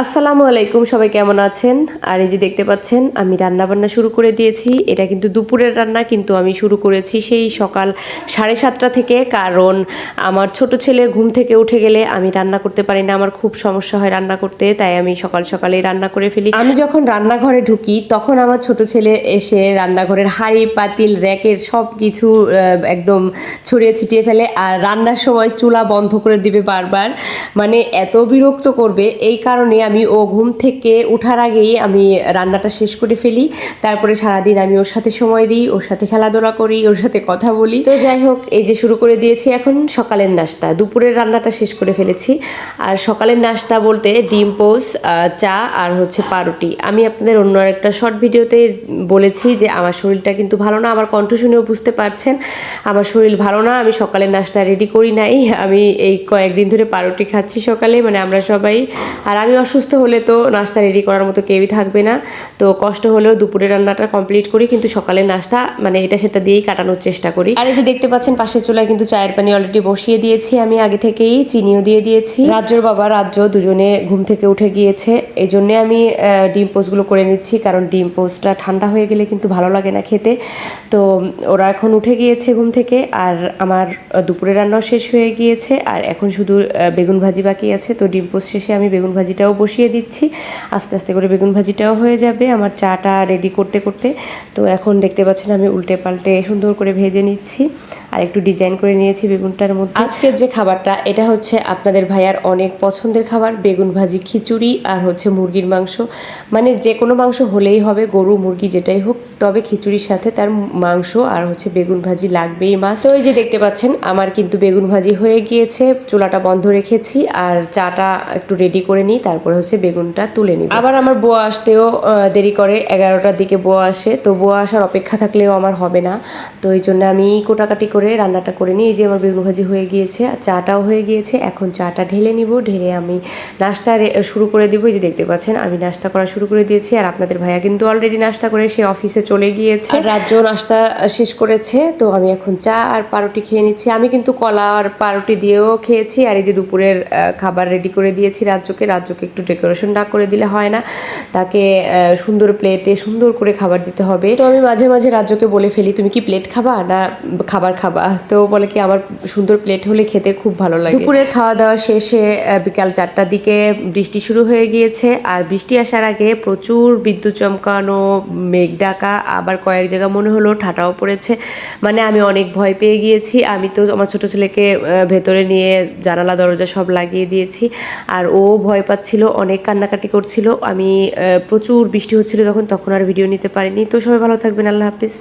আসসালামু আলাইকুম, সবাই কেমন আছেন? আর এই যে দেখতে পাচ্ছেন, আমি রান্না বান্না শুরু করে দিয়েছি। এটা কিন্তু দুপুরের রান্না, কিন্তু আমি শুরু করেছি সেই সকাল সাড়ে সাতটা থেকে, কারণ আমার ছোট ছেলে ঘুম থেকে উঠে গেলে আমি রান্না করতে পারি না, আমার খুব সমস্যা হয় রান্না করতে, তাই আমি সকাল সকালেই রান্না করে ফেলি। আমি যখন রান্নাঘরে ঢুকি, তখন আমার ছোট ছেলে এসে রান্নাঘরের হাঁড়ি, পাতিল, র্যাকের সব কিছু একদম ছড়িয়ে ছিটিয়ে ফেলে আর রান্নার সময় চুলা বন্ধ করে দিবে বারবার। মানে এত বিরক্ত করবে, এই কারণে আমি ও ঘুম থেকে ওঠার আগেই আমি রান্নাটা শেষ করে ফেলি। তারপরে সারাদিন আমি ওর সাথে সময় দিই, ওর সাথে খেলাধুলা করি, ওর সাথে কথা বলি। তো যাই হোক, এই যে শুরু করে দিয়েছি এখন সকালের নাস্তা। দুপুরের রান্নাটা শেষ করে ফেলেছি। আর সকালের নাস্তা বলতে ডিম, পোস চা আর হচ্ছে পাউরুটি। আমি আপনাদের অন্য একটা শর্ট ভিডিওতে বলেছি যে আমার শরীরটা কিন্তু ভালো না, আমার কণ্ঠ শুনেও বুঝতে পারছেন। আমার শরীর ভালো না, আমি সকালের নাস্তা রেডি করি নাই। আমি এই কয়েকদিন ধরে পাউরুটি খাচ্ছি সকালে মানে আমরা সবাই। আর আমি অসুস্থ হলে তো নাস্তা রেডি করার মতো কেউই থাকবে না। তো কষ্ট হলেও দুপুরের রান্নাটা কমপ্লিট করি কিন্তু সকালের নাস্তা মানে এটা সেটা দিয়েই কাটানোর চেষ্টা করি। আর এই যে দেখতে পাচ্ছেন পাশের চুলায় কিন্তু চায়ের পানি অলরেডি বসিয়ে দিয়েছি আমি আগে থেকেই চিনিও দিয়ে দিয়েছি। রাজ্যর বাবা রাজ্য দুজনে ঘুম থেকে উঠে গিয়েছে এই জন্যে আমি ডিম পোস্টগুলো করে নিচ্ছি কারণ ডিম পোস্টটা ঠান্ডা হয়ে গেলে কিন্তু ভালো লাগে না খেতে। তো ওরা এখন উঠে গিয়েছে ঘুম থেকে আর আমার আহ, দুপুরের রান্নাও শেষ হয়ে গিয়েছে আর এখন শুধু বেগুন ভাজি বাকি আছে তো ডিম পোস্ট শেষে আমি বেগুন ভাজিটাও বসিয়ে দিচ্ছি। আস্তে আস্তে করে বেগুন ভাজিটাও হয়ে যাবে। আমার চাটা রেডি করতে করতে। তো এখন দেখতে পাচ্ছেন আমি উল্টে পাল্টে সুন্দর করে ভেজে নিচ্ছি। আর একটু ডিজাইন করে নিয়েছি বেগুনটার মধ্যে। আজকের যে খাবারটা, এটা হচ্ছে আপনাদের ভাইয়ার অনেক পছন্দের খাবার, বেগুন ভাজি খিচুড়ি আর হচ্ছে মুরগির মাংস। মানে যে কোনো মাংস হলেই হবে, গরু, মুরগি, যেটাই হোক, তবে খিচুড়ির সাথে তার মাংস আর হচ্ছে বেগুন ভাজি লাগবেই মাছ ওই যে দেখতে পাচ্ছেন, আমার কিন্তু বেগুন ভাজি হয়ে গিয়েছে। চুলাটা বন্ধ রেখেছি আর চাটা একটু রেডি করে নিই, তারপরে হচ্ছে বেগুনটা তুলে নিই আবার আমার বুয়া আসতেও দেরি করে এগারোটার দিকে বুয়া আসে তো বুয়া আসার অপেক্ষা থাকলেও আমার হবে না। তো এই জন্য আমি কোটাকাটি করে রান্নাটা করে নিই। এই যে আমার বেগুন ভাজি হয়ে গিয়েছে আর চাটাও হয়ে গিয়েছে এখন চাটা ঢেলে নিব ঢেলে আমি নাস্তা শুরু করে দিব। এই যে দেখতে পাচ্ছেন আমি নাস্তা করা শুরু করে দিয়েছি আর আপনাদের ভাইয়া কিন্তু অলরেডি নাস্তা করে সে অফিসে চলে গিয়েছে। রাজ্য নাস্তা শেষ করেছে তো আমি এখন চা আর পাউরুটি খেয়ে নিচ্ছি। আমি কিন্তু কলা আর পাউরুটি দিয়েও খেয়েছি আর এই যে দুপুরের খাবার রেডি করে দিয়েছি রাজ্যকে রাজ্যকে একটু ডেকোরেশন না করে দিলে হয় না। তাকে সুন্দর প্লেটে সুন্দর করে খাবার দিতে হবে। তো আমি মাঝে মাঝে রাজ্যকে বলে ফেলি তুমি কি প্লেট খাবা না খাবার খাবা? তো বলে কি আমার সুন্দর প্লেট হলে খেতে খুব ভালো লাগে। দুপুরের খাওয়া দাওয়া শেষে বিকাল চারটার দিকে বৃষ্টি শুরু হয়ে গিয়েছে। আর বৃষ্টি আসার আগে প্রচুর বিদ্যুৎ চমকানো মেঘ ডাকা আবার কয়েক জায়গা মনে হলো ঠাটাও পড়েছে। মানে আমি অনেক ভয় পেয়ে গিয়েছি। আমি তো আমার ছোট ছেলেকে ভেতরে নিয়ে জানালা দরজা সব লাগিয়ে দিয়েছি। আর ও ভয় পাচ্ছিল অনেক কান্নাকাটি করছিল। আমি প্রচুর বৃষ্টি হচ্ছিল তখন তখন আর ভিডিও নিতে পারিনি। তো সবাই ভালো থাকবেন। আল্লাহ হাফিজ।